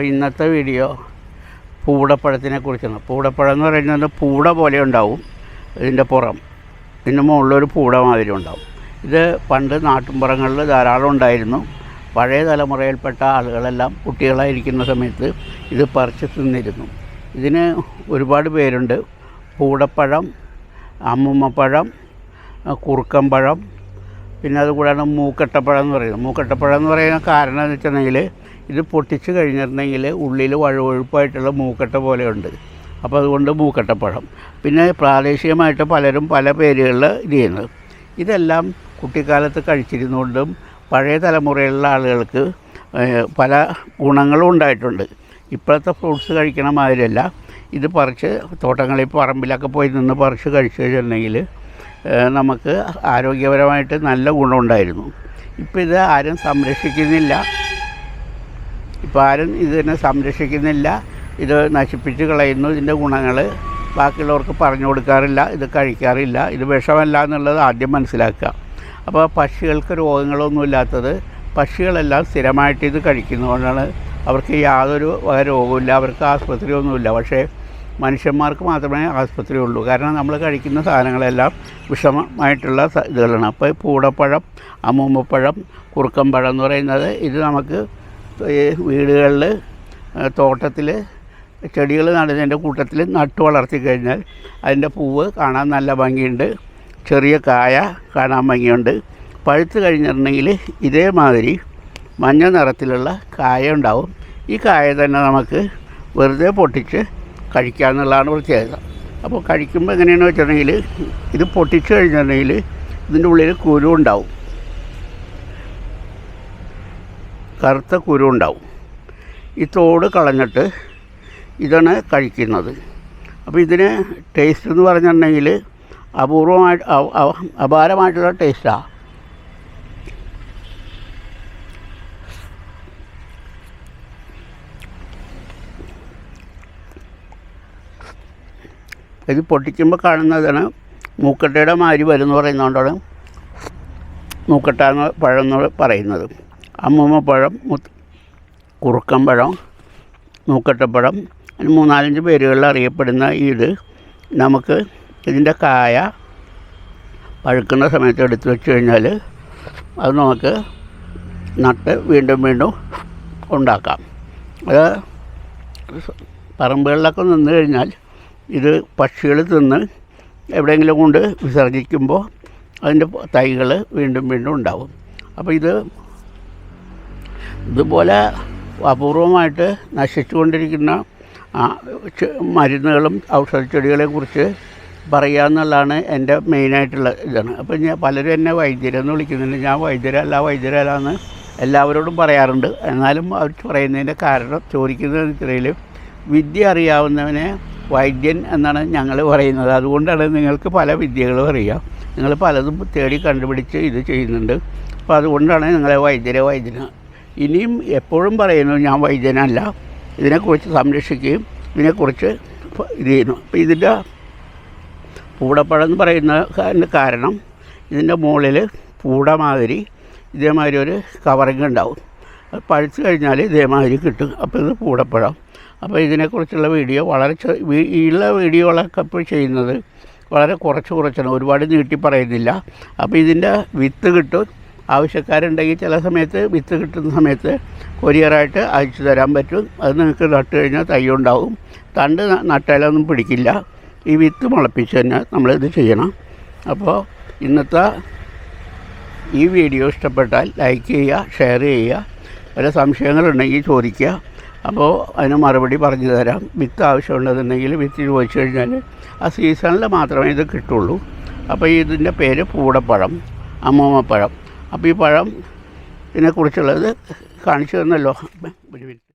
അപ്പോൾ ഇന്നത്തെ വീഡിയോ പൂടപ്പഴത്തിനെ കുറിച്ചാണ്. പൂടപ്പഴം എന്ന് പറയുന്നത് പൂട പോലെ ഉണ്ടാവും ഇതിന്റെ പുറം. ഇതിന്റെ മുകളിലൊരു പൂട മാതിരി ഉണ്ടാവും. ഇത് പണ്ട് നാട്ടിൻപുറങ്ങളിൽ ധാരാളം ഉണ്ടായിരുന്നു. പഴയ തലമുറയിൽപ്പെട്ട ആളുകളെല്ലാം കുട്ടികളായിരിക്കുന്ന സമയത്ത് ഇത് പറിച്ച് തിന്നിരുന്നു. ഇതിന് ഒരുപാട് പേരുണ്ട്. പൂടപ്പഴം അമ്മുമ്മപ്പഴം കുറുക്കമ്പഴം പിന്നെ അതുകൂടാണ് മൂക്കട്ടപ്പഴം എന്ന് പറയുന്നത്. മൂക്കട്ടപ്പഴം എന്ന് പറയുന്ന കാരണം എന്ന് വെച്ചിട്ടുണ്ടെങ്കിൽ ഇത് പൊട്ടിച്ച് കഴിഞ്ഞിട്ടുണ്ടെങ്കിൽ ഉള്ളിൽ വഴുവഴുപ്പായിട്ടുള്ള മൂക്കട്ട പോലെയുണ്ട്. അപ്പോൾ അതുകൊണ്ട് മൂക്കട്ടപ്പഴം. പിന്നെ പ്രാദേശികമായിട്ട് പലരും പല പേരുകളിൽ ഇത് ചെയ്യുന്നത്. ഇതെല്ലാം കുട്ടിക്കാലത്ത് കഴിച്ചിരുന്നുകൊണ്ടും പഴയ തലമുറയിലുള്ള ആളുകൾക്ക് പല ഗുണങ്ങളും ഉണ്ടായിട്ടുണ്ട്. ഇപ്പോഴത്തെ ഫ്രൂട്ട്സ് കഴിക്കണ മാതിരിയല്ല. ഇത് പറിച്ച് തോട്ടങ്ങളിൽ പറമ്പിലൊക്കെ പോയി നിന്ന് പറിച്ച് കഴിച്ചു കഴിഞ്ഞിട്ടുണ്ടെങ്കിൽ നമുക്ക് ആരോഗ്യപരമായിട്ട് നല്ല ഗുണമുണ്ടായിരുന്നു ഇപ്പോൾ ഇത് ആരും സംരക്ഷിക്കുന്നില്ല. ഇപ്പോൾ ആരും ഇതിനെ സംരക്ഷിക്കുന്നില്ല. ഇത് നശിപ്പിച്ച് കളയുന്നു. ഇതിന്റെ ഗുണങ്ങൾ ബാക്കിയുള്ളവർക്ക് പറഞ്ഞു കൊടുക്കാറില്ല. ഇത് കഴിക്കാറില്ല. ഇത് വിഷമല്ല എന്നുള്ളത് ആദ്യം മനസ്സിലാക്കുക. അപ്പോൾ പക്ഷികൾക്ക് രോഗങ്ങളൊന്നുമില്ലാത്തത് പക്ഷികളെല്ലാം സ്ഥിരമായിട്ട് ഇത് കഴിക്കുന്നതുകൊണ്ടാണ്. അവർക്ക് യാതൊരു രോഗമില്ല അവർക്ക് ആസ്പത്രിയൊന്നുമില്ല. പക്ഷേ മനുഷ്യന്മാർക്ക് മാത്രമേ ആസ്പത്രി ഉള്ളൂ കാരണം നമ്മൾ കഴിക്കുന്ന സാധനങ്ങളെല്ലാം വിഷമമായിട്ടുള്ള ഇതുകളാണ്. അപ്പോൾ പൂടപ്പഴം അമൂമ്മപ്പഴം കുറുക്കമ്പഴം എന്ന് പറയുന്നത് ഇത് നമുക്ക് ഈ വീടുകളിൽ തോട്ടത്തിൽ ചെടികൾ നടുന്നതിന്റെ കൂട്ടത്തിൽ നട്ടു വളർത്തി കഴിഞ്ഞാൽ അതിന്റെ പൂവ് കാണാൻ നല്ല ഭംഗിയുണ്ട്. ചെറിയ കായ കാണാൻ ഭംഗിയുണ്ട്. പഴുത്ത് കഴിഞ്ഞിട്ടുണ്ടെങ്കിൽ ഇതേമാതിരി മഞ്ഞ നിറത്തിലുള്ള കായ ഉണ്ടാവും. ഈ കായ തന്നെ നമുക്ക് വെറുതെ പൊട്ടിച്ച് കഴിക്കാമെന്നുള്ളതാണ് പ്രത്യേകത. അപ്പോൾ കഴിക്കുമ്പോൾ എങ്ങനെയാണെന്ന് വെച്ചിട്ടുണ്ടെങ്കിൽ ഇത് പൊട്ടിച്ച് കഴിഞ്ഞിട്ടുണ്ടെങ്കിൽ ഇതിന്റെ ഉള്ളിൽ കുരു ഉണ്ടാവും. കറുത്ത കുരു ഉണ്ടാവും. ഈ തോട് കളഞ്ഞിട്ട് ഇതാണ് കഴിക്കുന്നത്. അപ്പോൾ ഇതിന് ടേസ്റ്റ് എന്ന് പറഞ്ഞിട്ടുണ്ടെങ്കിൽ അപൂർവമായിട്ട് അപാരമായിട്ടുള്ള ടേസ്റ്റാണ് ഇത് പൊട്ടിക്കുമ്പോൾ കാണുന്നതാണ് മൂക്കട്ടയുടെ മാരി വരുന്നു പറയുന്നതുകൊണ്ടാണ് മൂക്കട്ട എന്ന് പഴം എന്ന് പറയുന്നത്. അമ്മൂമ്മ പഴം കുറുക്കം പഴം മൂക്കട്ടപ്പഴം മൂന്നാലഞ്ച് പേരുകളിൽ അറിയപ്പെടുന്ന ഇത് നമുക്ക് ഇതിന്റെ കായ പഴുക്കുന്ന സമയത്ത് എടുത്തു വെച്ച് കഴിഞ്ഞാൽ അത് നമുക്ക് നട്ട് വീണ്ടും വീണ്ടും ഉണ്ടാക്കാം. അത് പറമ്പുകളിലൊക്കെ നിന്ന് കഴിഞ്ഞാൽ ഇത് പക്ഷികൾ തിന്ന് എവിടെയെങ്കിലും കൊണ്ട് വിസർജിക്കുമ്പോൾ അതിന്റെ തൈകൾ വീണ്ടും വീണ്ടും ഉണ്ടാവും. അപ്പോൾ ഇത് ഇതുപോലെ അപൂർവമായിട്ട് നശിച്ചുകൊണ്ടിരിക്കുന്ന മരുന്നുകളും ഔഷധച്ചെടികളെ കുറിച്ച് പറയുക എന്നുള്ളതാണ് എന്റെ മെയിനായിട്ടുള്ള ഇതാണ്. അപ്പോൾ ഞാൻ പലരും എന്നെ വൈദ്യരെന്ന് വിളിക്കുന്നുണ്ട്. ഞാൻ വൈദ്യരല്ല വൈദ്യരല്ല എന്ന് എല്ലാവരോടും പറയാറുണ്ട്. എന്നാലും അവർ പറയുന്നതിന്റെ കാരണം ചോദിക്കുന്നതിനിടയിൽ വിദ്യ അറിയാവുന്നവനെ വൈദ്യൻ എന്നാണ് ഞങ്ങൾ പറയുന്നത്. അതുകൊണ്ടാണ് നിങ്ങൾക്ക് പല വിദ്യകളും അറിയാം. നിങ്ങൾ പലതും തേടി കണ്ടുപിടിച്ച് ഇത് ചെയ്യുന്നുണ്ട്. അപ്പോൾ അതുകൊണ്ടാണ് നിങ്ങളെ വൈദ്യരെ വൈദ്യന ഇനിയും എപ്പോഴും പറയുന്നു ഞാൻ വൈദ്യനല്ല. ഇതിനെക്കുറിച്ച് സംരക്ഷിക്കുകയും ഇതിനെക്കുറിച്ച് ഇത് ചെയ്യുന്നു. അപ്പോൾ ഇതിന്റെ പൂടപ്പഴം എന്ന് പറയുന്ന കാരണം ഇതിന്റെ മുകളിൽ പൂട മാതിരി ഇതേമാതിരി ഒരു കവറിങ് ഉണ്ടാവും. അത് പഴുത്ത് കഴിഞ്ഞാൽ ഇതേമാതിരി കിട്ടും. അപ്പോൾ ഇത് പൂടപ്പഴം. അപ്പോൾ ഇതിനെക്കുറിച്ചുള്ള വീഡിയോ വളരെ ഉള്ള വീഡിയോകളൊക്കെ ഇപ്പോൾ ചെയ്യുന്നത് വളരെ കുറച്ച് കുറച്ചാണ്. ഒരുപാട് നീട്ടി പറയുന്നില്ല. അപ്പോൾ ഇതിന്റെ വിത്ത് കിട്ടും. ആവശ്യക്കാരുണ്ടെങ്കിൽ ചില സമയത്ത് വിത്ത് കിട്ടുന്ന സമയത്ത് കൊരിയറായിട്ട് അയച്ചു തരാൻ പറ്റും. അത് നിങ്ങൾക്ക് നട്ട് കഴിഞ്ഞാൽ തൈ ഉണ്ടാവും. തണ്ട് നട്ടാലൊന്നും പിടിക്കില്ല. ഈ വിത്ത് മുളപ്പിച്ച് തന്നെ നമ്മളിത് ചെയ്യണം. അപ്പോൾ ഇന്നത്തെ ഈ വീഡിയോ ഇഷ്ടപ്പെട്ടാൽ ലൈക്ക് ചെയ്യുക ഷെയർ ചെയ്യുക. വല്ല സംശയങ്ങളുണ്ടെങ്കിൽ ചോദിക്കുക. അപ്പോൾ അതിന് മറുപടി പറഞ്ഞു തരാം. വിത്ത് ആവശ്യമുണ്ടെന്നുണ്ടെങ്കിൽ വിത്ത് ചോദിച്ചു കഴിഞ്ഞാൽ ആ സീസണിൽ മാത്രമേ ഇത് കിട്ടുള്ളൂ. അപ്പോൾ ഇതിന്റെ പേര് പൂടപ്പഴം അമ്മൂമ്മപ്പഴം. അപ്പോൾ ഈ പഴം ഇതിനെക്കുറിച്ചുള്ളത് കാണിച്ചു തന്നല്ലോ. ഒരു മിനിറ്റ്